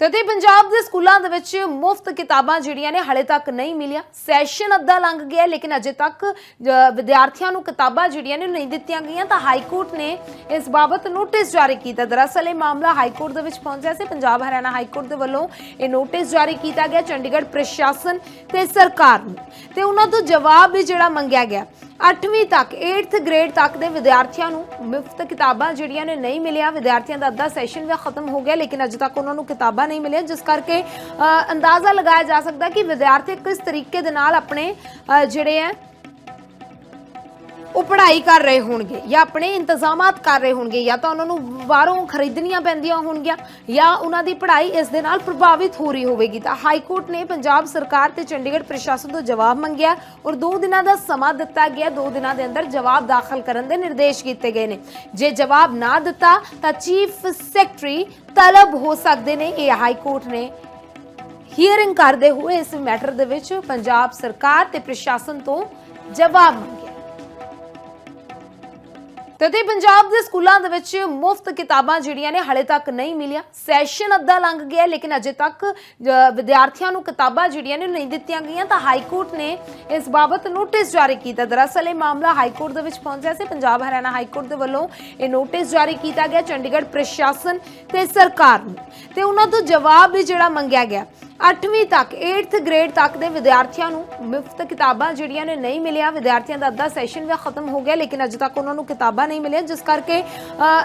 ਤੇ ਪੰਜਾਬ ਦੇ ਸਕੂਲਾਂ ਦੇ ਵਿੱਚ ਮੁਫਤ ਕਿਤਾਬਾਂ ਜਿਹੜੀਆਂ ਨੇ ਹਲੇ ਤੱਕ ਨਹੀਂ ਮਿਲੀਆਂ। ਸੈਸ਼ਨ ਅੱਧਾ ਲੰਘ ਗਿਆ, ਲੇਕਿਨ ਅਜੇ ਤੱਕ ਵਿਦਿਆਰਥੀਆਂ ਨੂੰ ਕਿਤਾਬਾਂ ਜਿਹੜੀਆਂ ਨੇ ਨਹੀਂ ਦਿੱਤੀਆਂ ਗਈਆਂ, ਤਾਂ ਹਾਈ ਕੋਰਟ ਨੇ ਇਸ ਬਾਬਤ ਨੋਟਿਸ ਜਾਰੀ ਕੀਤਾ। ਦਰਅਸਲ ਇਹ ਮਾਮਲਾ ਹਾਈ ਕੋਰਟ ਦੇ ਵਿੱਚ ਪਹੁੰਚਿਆ ਸੀ। ਪੰਜਾਬ ਹਰਿਆਣਾ ਹਾਈ ਕੋਰਟ ਦੇ ਵੱਲੋਂ ਇਹ ਨੋਟਿਸ ਜਾਰੀ ਕੀਤਾ ਗਿਆ, ਚੰਡੀਗੜ੍ਹ ਪ੍ਰਸ਼ਾਸਨ ਤੇ ਸਰਕਾਰ ਨੂੰ। ਤੇ ਉਹਨਾਂ ਤੋਂ ਜਵਾਬ ਵੀ ਜਿਹੜਾ ਮੰਗਿਆ ਗਿਆ। 8ਵੀਂ ਤੱਕ 8th ਗ੍ਰੇਡ ਤੱਕ ਦੇ ਵਿਦਿਆਰਥੀਆਂ ਨੂੰ ਮੁਫਤ ਕਿਤਾਬਾਂ ਜਿਹੜੀਆਂ ਨੇ ਨਹੀਂ ਮਿਲੀਆਂ। ਵਿਦਿਆਰਥੀਆਂ ਦਾ ਅੱਧਾ ਸੈਸ਼ਨ ਵੀ ਖਤਮ ਹੋ ਗਿਆ ਲੇਕਿਨ ਅਜੇ ਤੱਕ ਉਹਨਾਂ ਨੂੰ ਕਿਤਾਬਾਂ ਨਹੀਂ ਮਿਲੀਆਂ ਜਿਸ ਕਰਕੇ ਅ, ਅੰਦਾਜ਼ਾ ਲਗਾਇਆ ਜਾ ਸਕਦਾ ਕਿ ਵਿਦਿਆਰਥੀ ਕਿਸ ਤਰੀਕੇ ਦੇ ਨਾਲ ਆਪਣੇ ਅ, ਜਿਹੜੇ ਹੈ ਉਹ ਪੜ੍ਹਾਈ ਕਰ ਰਹੇ ਹੋਣਗੇ ਜਾਂ ਆਪਣੇ ਇੰਤਜ਼ਾਮਾਤ ਕਰ ਰਹੇ ਹੋਣਗੇ ਜਾਂ ਤਾਂ ਉਹਨਾਂ ਨੂੰ ਬਾਹਰੋਂ ਖਰੀਦਣੀਆਂ ਪੈਂਦੀਆਂ ਹੋਣਗੀਆਂ ਜਾਂ ਉਹਨਾਂ ਦੀ ਪੜ੍ਹਾਈ ਇਸ ਦੇ ਨਾਲ ਪ੍ਰਭਾਵਿਤ ਹੋ ਰਹੀ ਹੋਵੇਗੀ। ਤਾਂ ਹਾਈ ਕੋਰਟ ਨੇ ਪੰਜਾਬ ਸਰਕਾਰ ਤੇ ਚੰਡੀਗੜ੍ਹ ਪ੍ਰਸ਼ਾਸਨ ਤੋਂ ਜਵਾਬ ਮੰਗਿਆ ਔਰ 2 ਦਿਨਾਂ ਦਾ ਸਮਾਂ ਦਿੱਤਾ ਗਿਆ। 2 ਦਿਨਾਂ ਦੇ ਅੰਦਰ ਜਵਾਬ ਦਾਖਲ ਕਰਨ ਦੇ ਨਿਰਦੇਸ਼ ਕੀਤੇ ਗਏ ਨੇ। ਜੇ ਜਵਾਬ ਨਾ ਦਿੱਤਾ ਤਾਂ ਚੀਫ ਸੈਕਟਰੀ ਤਲਬ ਹੋ ਸਕਦੇ ਨੇ। ਇਹ ਹਾਈ ਕੋਰਟ ਨੇ ਹੀਅਰਿੰਗ ਕਰਦੇ ਹੋਏ ਇਸ ਮੈਟਰ ਦੇ ਵਿੱਚ ਪੰਜਾਬ ਸਰਕਾਰ ਤੇ ਪ੍ਰਸ਼ਾਸਨ ਤੋਂ ਜਵਾਬ ਮੰਗਿਆ ਤੇ ਪੰਜਾਬ ਦੇ ਸਕੂਲਾਂ ਦੇ ਵਿੱਚ ਮੁਫਤ ਕਿਤਾਬਾਂ ਜਿਹੜੀਆਂ ਨੇ ਹਲੇ ਤੱਕ ਨਹੀਂ ਮਿਲੀਆਂ। ਸੈਸ਼ਨ ਅੱਧਾ ਲੰਘ ਗਿਆ, ਲੇਕਿਨ ਅਜੇ ਤੱਕ ਵਿਦਿਆਰਥੀਆਂ ਨੂੰ ਕਿਤਾਬਾਂ ਜਿਹੜੀਆਂ ਨੇ ਨਹੀਂ ਦਿੱਤੀਆਂ ਗਈਆਂ, ਤਾਂ ਹਾਈ ਕੋਰਟ ਨੇ ਇਸ ਬਾਬਤ ਨੋਟਿਸ ਜਾਰੀ ਕੀਤਾ। ਦਰਅਸਲ ਇਹ ਮਾਮਲਾ ਹਾਈ ਕੋਰਟ ਦੇ ਵਿੱਚ ਪਹੁੰਚਿਆ ਸੀ। ਪੰਜਾਬ ਹਰਿਆਣਾ ਹਾਈ ਕੋਰਟ ਦੇ ਵੱਲੋਂ ਇਹ ਨੋਟਿਸ ਜਾਰੀ ਕੀਤਾ ਗਿਆ, ਚੰਡੀਗੜ੍ਹ ਪ੍ਰਸ਼ਾਸਨ ਤੇ ਸਰਕਾਰ ਨੂੰ। ਤੇ ਉਹਨਾਂ ਤੋਂ ਜਵਾਬ ਵੀ ਜਿਹੜਾ ਮੰਗਿਆ ਗਿਆ। 8ਵੀਂ ਤੱਕ 8th ਗ੍ਰੇਡ ਤੱਕ ਦੇ ਵਿਦਿਆਰਥੀਆਂ ਨੂੰ ਮੁਫਤ ਕਿਤਾਬਾਂ ਜਿਹੜੀਆਂ ਨੇ ਨਹੀਂ ਮਿਲੀਆਂ। ਵਿਦਿਆਰਥੀਆਂ ਦਾ ਅੱਧਾ ਸੈਸ਼ਨ ਵੀ ਖਤਮ ਹੋ ਗਿਆ, ਲੇਕਿਨ ਅਜੇ ਤੱਕ ਉਹਨਾਂ ਨੂੰ ਕਿਤਾਬਾਂ ਨਹੀਂ ਮਿਲੀਆਂ, ਜਿਸ ਕਰਕੇ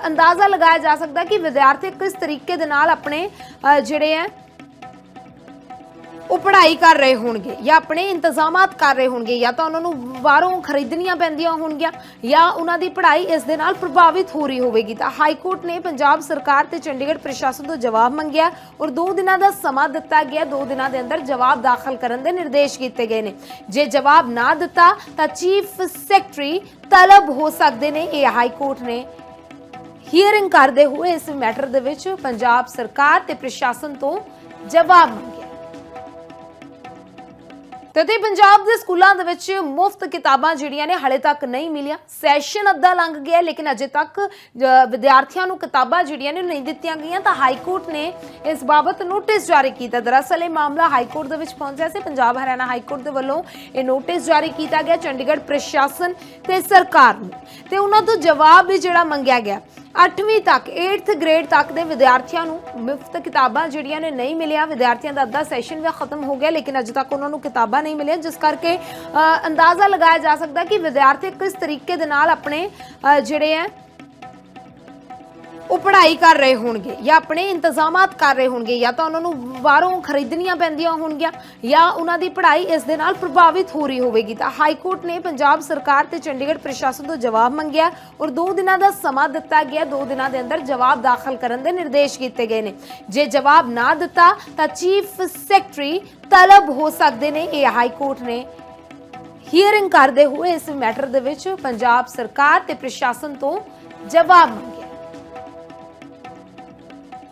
ਅੰਦਾਜ਼ਾ ਲਗਾਇਆ ਜਾ ਸਕਦਾ ਕਿ ਵਿਦਿਆਰਥੀ ਕਿਸ ਤਰੀਕੇ ਦੇ ਨਾਲ ਆਪਣੇ ਜਿਹੜੇ ਹੈ ਉਹ ਪੜ੍ਹਾਈ ਕਰ ਰਹੇ ਹੋਣਗੇ ਜਾਂ ਆਪਣੇ ਇੰਤਜ਼ਾਮਾਤ ਕਰ ਰਹੇ ਹੋਣਗੇ ਜਾਂ ਤਾਂ ਉਹਨਾਂ ਨੂੰ ਬਾਹਰੋਂ ਖਰੀਦਣੀਆਂ ਪੈਂਦੀਆਂ ਹੋਣਗੀਆਂ ਜਾਂ ਉਹਨਾਂ ਦੀ ਪੜ੍ਹਾਈ ਇਸ ਦੇ ਨਾਲ ਪ੍ਰਭਾਵਿਤ ਹੋ ਰਹੀ ਹੋਵੇਗੀ। ਤਾਂ ਹਾਈ ਕੋਰਟ ਨੇ ਪੰਜਾਬ ਸਰਕਾਰ ਤੇ ਚੰਡੀਗੜ੍ਹ ਪ੍ਰਸ਼ਾਸਨ ਤੋਂ ਜਵਾਬ ਮੰਗਿਆ ਔਰ 2 ਦਿਨਾਂ ਦਾ ਸਮਾਂ ਦਿੱਤਾ ਗਿਆ। 2 ਦਿਨਾਂ ਦੇ ਅੰਦਰ ਜਵਾਬ ਦਾਖਲ ਕਰਨ ਦੇ ਨਿਰਦੇਸ਼ ਕੀਤੇ ਗਏ ਨੇ। ਜੇ ਜਵਾਬ ਨਾ ਦਿੱਤਾ ਤਾਂ ਚੀਫ ਸੈਕਟਰੀ ਤਲਬ ਹੋ ਸਕਦੇ ਨੇ। ਇਹ ਹਾਈ ਕੋਰਟ ਨੇ ਹੀਅਰਿੰਗ ਕਰਦੇ ਹੋਏ ਇਸ ਮੈਟਰ ਦੇ ਵਿੱਚ ਪੰਜਾਬ ਸਰਕਾਰ ਤੇ ਪ੍ਰਸ਼ਾਸਨ ਤੋਂ ਜਵਾਬ ਮੰਗਿਆ ਤੇ ਪੰਜਾਬ ਦੇ ਸਕੂਲਾਂ ਦੇ ਵਿੱਚ ਮੁਫਤ ਕਿਤਾਬਾਂ ਜਿਹੜੀਆਂ ਨੇ ਹਲੇ ਤੱਕ ਨਹੀਂ ਮਿਲੀਆਂ। ਸੈਸ਼ਨ ਅੱਧਾ ਲੰਘ ਗਿਆ, ਲੇਕਿਨ ਅਜੇ ਤੱਕ ਵਿਦਿਆਰਥੀਆਂ ਨੂੰ ਕਿਤਾਬਾਂ ਜਿਹੜੀਆਂ ਨੇ ਨਹੀਂ ਦਿੱਤੀਆਂ ਗਈਆਂ, ਤਾਂ ਹਾਈ ਕੋਰਟ ਨੇ ਇਸ ਬਾਬਤ ਨੋਟਿਸ ਜਾਰੀ ਕੀਤਾ। ਦਰਅਸਲ ਇਹ ਮਾਮਲਾ ਹਾਈ ਕੋਰਟ ਦੇ ਵਿੱਚ ਪਹੁੰਚਿਆ ਸੀ। ਪੰਜਾਬ ਹਰਿਆਣਾ ਹਾਈ ਕੋਰਟ ਦੇ ਵੱਲੋਂ ਇਹ ਨੋਟਿਸ ਜਾਰੀ ਕੀਤਾ ਗਿਆ, ਚੰਡੀਗੜ੍ਹ ਪ੍ਰਸ਼ਾਸਨ ਤੇ ਸਰਕਾਰ ਨੂੰ। ਤੇ ਉਹਨਾਂ ਤੋਂ ਜਵਾਬ ਵੀ ਜਿਹੜਾ ਮੰਗਿਆ ਗਿਆ। 8ਵੀਂ ਤੱਕ 8th ਗ੍ਰੇਡ ਤੱਕ ਦੇ ਵਿਦਿਆਰਥੀਆਂ ਨੂੰ ਮੁਫਤ ਕਿਤਾਬਾਂ ਜਿਹੜੀਆਂ ਨੇ ਨਹੀਂ ਮਿਲਿਆ। ਵਿਦਿਆਰਥੀਆਂ ਦਾ ਅੱਧਾ ਸੈਸ਼ਨ ਵੀ ਖਤਮ ਹੋ ਗਿਆ ਲੇਕਿਨ ਅਜੇ ਤੱਕ ਉਹਨਾਂ ਨੂੰ ਕਿਤਾਬਾਂ ਨਹੀਂ ਮਿਲੀਆਂ ਜਿਸ ਕਰਕੇ ਅ, ਅੰਦਾਜ਼ਾ ਲਗਾਇਆ ਜਾ ਸਕਦਾ ਕਿ ਵਿਦਿਆਰਥੀ ਕਿਸ ਤਰੀਕੇ ਦੇ ਨਾਲ ਆਪਣੇ ਅ, ਜਿਹੜੇ ਹੈ ਉਹ ਪੜ੍ਹਾਈ ਕਰ ਰਹੇ ਹੋਣਗੇ ਜਾਂ ਆਪਣੇ ਇੰਤਜ਼ਾਮਾਤ ਕਰ ਰਹੇ ਹੋਣਗੇ ਜਾਂ ਤਾਂ ਉਹਨਾਂ ਨੂੰ ਬਾਹਰੋਂ ਖਰੀਦਣੀਆਂ ਪੈਂਦੀਆਂ ਹੋਣਗੀਆਂ ਜਾਂ ਉਹਨਾਂ ਦੀ ਪੜ੍ਹਾਈ ਇਸ ਦੇ ਨਾਲ ਪ੍ਰਭਾਵਿਤ ਹੋ ਰਹੀ ਹੋਵੇਗੀ। ਤਾਂ ਹਾਈ ਕੋਰਟ ਨੇ ਪੰਜਾਬ ਸਰਕਾਰ ਤੇ ਚੰਡੀਗੜ੍ਹ ਪ੍ਰਸ਼ਾਸਨ ਤੋਂ ਜਵਾਬ ਮੰਗਿਆ ਔਰ 2 ਦਿਨਾਂ ਦਾ ਸਮਾਂ ਦਿੱਤਾ ਗਿਆ। 2 ਦਿਨਾਂ ਦੇ ਅੰਦਰ ਜਵਾਬ ਦਾਖਲ ਕਰਨ ਦੇ ਨਿਰਦੇਸ਼ ਕੀਤੇ ਗਏ ਨੇ। ਜੇ ਜਵਾਬ ਨਾ ਦਿੱਤਾ ਤਾਂ ਚੀਫ ਸੈਕਟਰੀ ਤਲਬ ਹੋ ਸਕਦੇ ਨੇ। ਇਹ ਹਾਈ ਕੋਰਟ ਨੇ ਹੀਅਰਿੰਗ ਕਰਦੇ ਹੋਏ ਇਸ ਮੈਟਰ ਦੇ ਵਿੱਚ ਪੰਜਾਬ ਸਰਕਾਰ ਤੇ ਪ੍ਰਸ਼ਾਸਨ ਤੋਂ ਜਵਾਬ ਮੰਗਿਆ